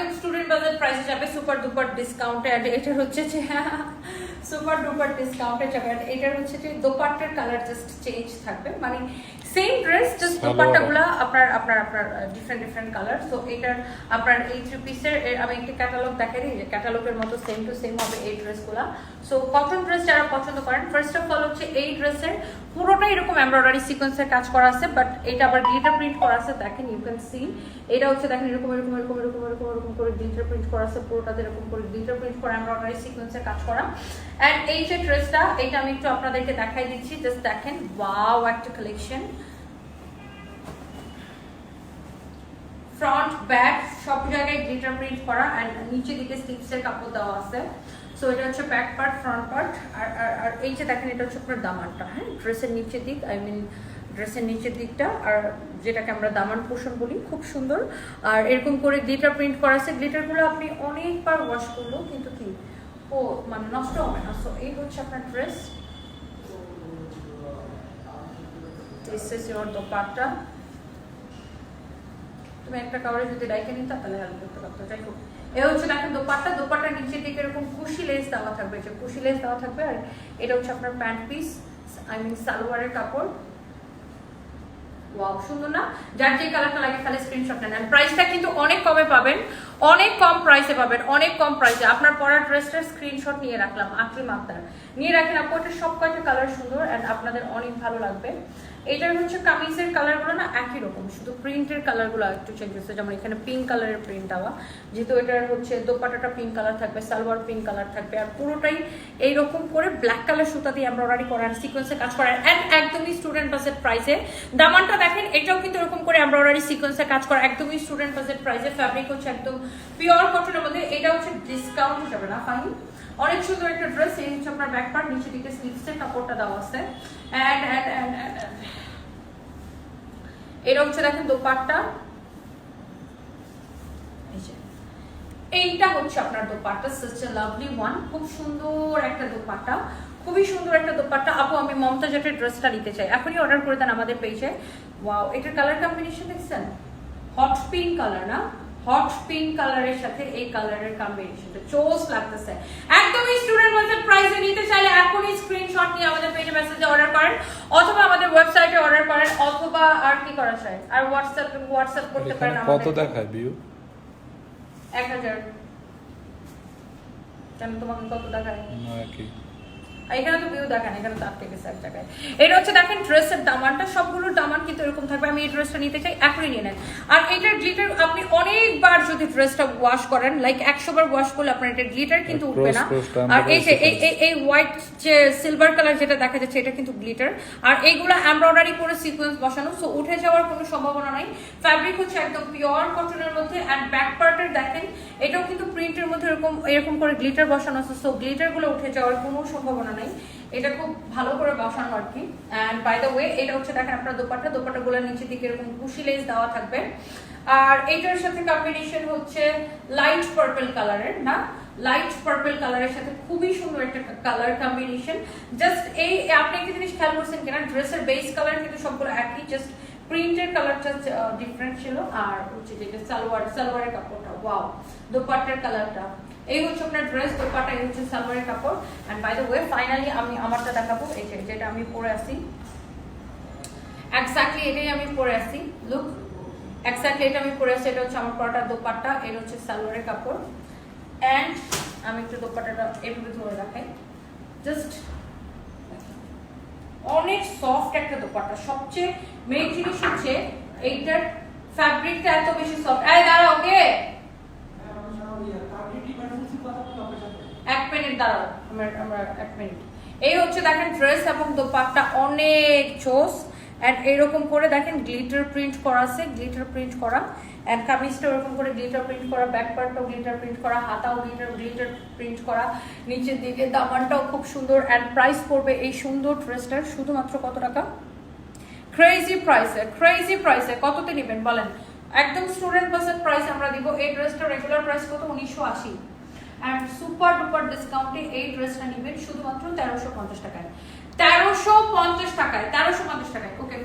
একদম স্টুডেন্ট বাজার প্রাইসে যাবে সুপার দুপার ডিসকাউন্টে এটা হচ্ছে যে সুপার ডুপার ডিসকাউন্টে যাবে আর এটার হচ্ছে যে দোপাট্টার কালার জাস্ট চেঞ্জ থাকবে। মানে সেম ড্রেস জাস্ট দোপাট্টাগুলো আপনার আপনার আপনার ডিফারেন্ট ডিফারেন্ট কালার সো এটার আপনার এই থ্রি পিসের আমি একটি ক্যাটালগ দেখাই দিই ক্যাটালগের মতো সেম টু সেম হবে এই ড্রেসগুলো সো কটন ড্রেস যারা পছন্দ করেন ফার্স্ট অফ অল হচ্ছে এই ড্রেসের পুরোটাই এরকম এমব্রয়ডারি সিকোয়েন্সের কাজ করা আছে বাট এটা আবার গ্লিটার প্রিন্ট করা আছে দেখেন ইউ ক্যান সি এটা হচ্ছে দেখেন এরকম এরকম এরকম এরকম এরকম এরকম করে গ্লিটার প্রিন্ট করা আছে পুরোটাতে এরকম করে গ্লিটার প্রিন্ট করা এমব্রয়ডারি সিকোয়েন্সের কাজ করা। এন্ড এই যে ড্রেসটা, এটা আমি একটু আপনাদেরকে দেখাই দিচ্ছি। জাস্ট দেখেন ওয়াও একটা কালেকশন ফ্রন্ট ব্যাক সব জায়গায় গ্লিটার প্রিন্ট করা অ্যান্ড দিকে স্লিপসের কাপড় দেওয়া আছে। সো এটা হচ্ছে ব্যাক পার্ট ফ্রন্ট পার্ট আর এই যে দেখেন, এটা হচ্ছে আপনার দামানটা। হ্যাঁ ড্রেসের নিচের দিক আই মিন ড্রেসের নিচের দিকটা। আর যেটাকে আমরা দামান পোষণ বলি, খুব সুন্দর। আর এরকম করে গ্লিটার প্রিন্ট করা আছে। গ্লিটারগুলো আপনি অনেকবার ওয়াশ করলেও কিন্তু কি মানে নষ্ট হবে না। সো এই হচ্ছে আপনার ড্রেস দিস তুমি একটা কাউরে যদি ডাইকে নিতা, তাহলে হেল্প করতে পারতো। যাই হোক, এ হচ্ছে দেখেন দোপাট্টা। দোপাট্টা নিচের দিকে এরকম কুশি লেস দেওয়া থাকবে। যে কুশি লেস দেওয়া থাকবে, আর এটা হচ্ছে আপনার প্যান্ট পিস আই মিন সালোয়ারের কাপড়। ওয়াও সুন্দর না? যার যে কালারটা লাগে তাহলে স্ক্রিনশট নেন। প্রাইসটা কিন্তু অনেক কমে পাবেন। অনেক কম প্রাইসে পাবেন, অনেক কম প্রাইসে আপনার পরার ড্রেসটার স্ক্রিনশট নিয়ে রাখলাম আকলি আক্তার নিয়ে রাখেন, আপু সব কয়টা কালার সুন্দর অ্যান্ড আপনাদের অনেক ভালো লাগবে। এটার হচ্ছে কামিজের কালারগুলো না একই রকম। শুধু প্রিন্টের কালারগুলো একটু চেঞ্জ হচ্ছে। যেমন এখানে পিঙ্ক কালারের প্রিন্ট দেওয়া। যেহেতু এটার হচ্ছে দোপাটাটা পিঙ্ক কালার থাকবে, সালোয়ার পিঙ্ক কালার থাকবে। আর পুরোটাই এইরকম করে ব্ল্যাক কালার সুতা দিয়ে এমব্রয়ডারি করার সিকোয়েন্সে কাজ করার অ্যান্ড একদমই স্টুডেন্ট বাজেট প্রাইসে দামানটা দেখেন, এটাও কিন্তু এরকম করে এমব্রয়ডারি সিকোয়েন্সে কাজ করা। একদমই স্টুডেন্ট বাজেট প্রাইসে ফ্যাব্রিক হচ্ছে একদম পিওর কটনের মধ্যে। এটা হচ্ছে ডিসকাউন্ট হিসাবে না ফাইন অনেক সুন্দর একটা ড্রেস এই হচ্ছে আপনার ব্যাক পার্ট নিচে দিকে স্লিভসের কাপড়টা দেওয়া আছে। অ্যান্ড অ্যান্ড অ্যান্ড এটা হচ্ছে দেখেন দোপাট্টা। এইটা হচ্ছে আপনার দোপাট্টা লাভলি ওয়ান খুব সুন্দর একটা দোপাট্টা, খুবই সুন্দর একটা দোপাট্টা। আপু, আমি মমতা জেটের ড্রেসটা নিতে চাই। এখনই অর্ডার করে দেন আমাদের পেজে ওয়াও এটার কালার কম্বিনেশন দেখছেন? হট পিঙ্ক কালার না? হট পিঙ্ক কালারের সাথে এই কালারের কম্বিনেশনটা চোস লাগতেছে। একদমই স্টুডেন্ট বাজেট প্রাইসে নিতে চাইলে এখনই স্ক্রিনশট মেসেজে অর্ডার করেন অথবা আমাদের ওয়েবসাইটে অর্ডার করেন অথবা আর কি করা যায়? আর হোয়াটসঅ্যাপ হোয়াটসঅ্যাপ করতে পারেন কত দেখা দেখায় ভিউ এক হাজার। কেন তোমাকে কত দেখায়? না কি। এখানে তো ভিউ দেখেন এখানে তার থেকে এক জায়গায়। এটা হচ্ছে দেখেন ড্রেসের দামানটা সবগুলোর দামান কিন্তু এরকম থাকবে। আমি এই ড্রেসটা নিতে চাই এখনই নিয়ে নেন। আর এটার গ্লিটার আপনি অনেকবার যদি ড্রেসটা ওয়াশ করেন লাইক একশো বার ওয়াশ করলে আপনার এটা গ্লিটার কিন্তু উঠবে না। আর এই যে এই হোয়াইট যে সিলভার কালার যেটা দেখা যাচ্ছে এটা কিন্তু গ্লিটার আর এইগুলো এমব্রয়ডারি করে সিকোয়েন্স বসানো সো উঠে যাওয়ার কোনো সম্ভাবনা নাই। ফ্যাব্রিক হচ্ছে একদম পিওর কটনের মধ্যে অ্যান্ড ব্যাক পার্টের দেখেন এটাও কিন্তু প্রিন্টের মধ্যে এরকম এরকম করে গ্লিটার বসানো আছে। সো গ্লিটারগুলো উঠে যাওয়ার কোনো সম্ভাবনা নাই। এটা খুব ভালো করে বসানো আর কি। অ্যান্ড বাই দ্য ওয়ে এটা হচ্ছে দেখেন আপনার দিকে এরকম লেস দেওয়া থাকবে। আর সাথে কম্বিনেশন হচ্ছে লাইট কালারের না? লাইট কালারের সাথে খুবই সুন্দর একটা কালার কম্বিনেশন জাস্ট এই, আপনি একটা জিনিস খেয়াল করছেন কিনা? ড্রেসের বেস কালার কিন্তু সবগুলো একই জাস্ট প্রিন্টের কালারটা ডিফারেন্ট ছিল। আর হচ্ছে যেটা সালোয়ার, সালোয়ারের কাপড়টা ওয়াও দোপাট্টার কালারটা এই হচ্ছে আপনার ড্রেস দোপাট্টা, এই হচ্ছে সালোয়ারের কাপড়। And by the way finally আমি আমারটা দেখাবো, এই যেটা আমি পরে আছি এক্স্যাক্টলি এটাই আমি পরে আসি। লুক এক্স্যাক্টলি এটা আমি পরে আছি এটা হচ্ছে আমার পরাটার দোপাট্টা এটা হচ্ছে সালোয়ারের কাপড়। অ্যান্ড আমি একটু দোপাট্টাটা এভাবে ধরে রাখাই। জাস্ট অনেক সফট একটা দোপাট্টা। সবচেয়ে মেইন জিনিস হচ্ছে এইটার ফ্যাব্রিকটা এত বেশি সফট এই দাঁড়াও ওকে এক মিনিট এই হচ্ছে দেখেন ড্রেস এবং অনেক চোস এরকম করে দেখেন গ্লিটার প্রিন্ট করা গ্লিটার প্রিন্ট করা। করে গ্লিটার প্রিন্ট করা গ্লিটার প্রিন্ট করা গ্লিটার গ্লিটার প্রিন্ট করা। নিচের দিকে দামানটাও খুব সুন্দর। অ্যান্ড প্রাইস পড়বে এই সুন্দর ড্রেসটার শুধুমাত্র কত টাকা? ক্রেজি প্রাইসে ক্রেজি প্রাইসে কততে নেবেন বলেন? একদম স্টুডেন্ট বাসের প্রাইস আমরা দিব। এই ড্রেসটা রেগুলার প্রাইস কত? উনিশশো আশি। অ্যান্ড সুপার ডুপার ডিসকাউন্টে এই ড্রেসটা নেবেন শুধুমাত্র তেরোশো পঞ্চাশ টাকায়। তেরোশো পঞ্চাশ টাকায়, তেরোশো পঞ্চাশ টাকায় ওকে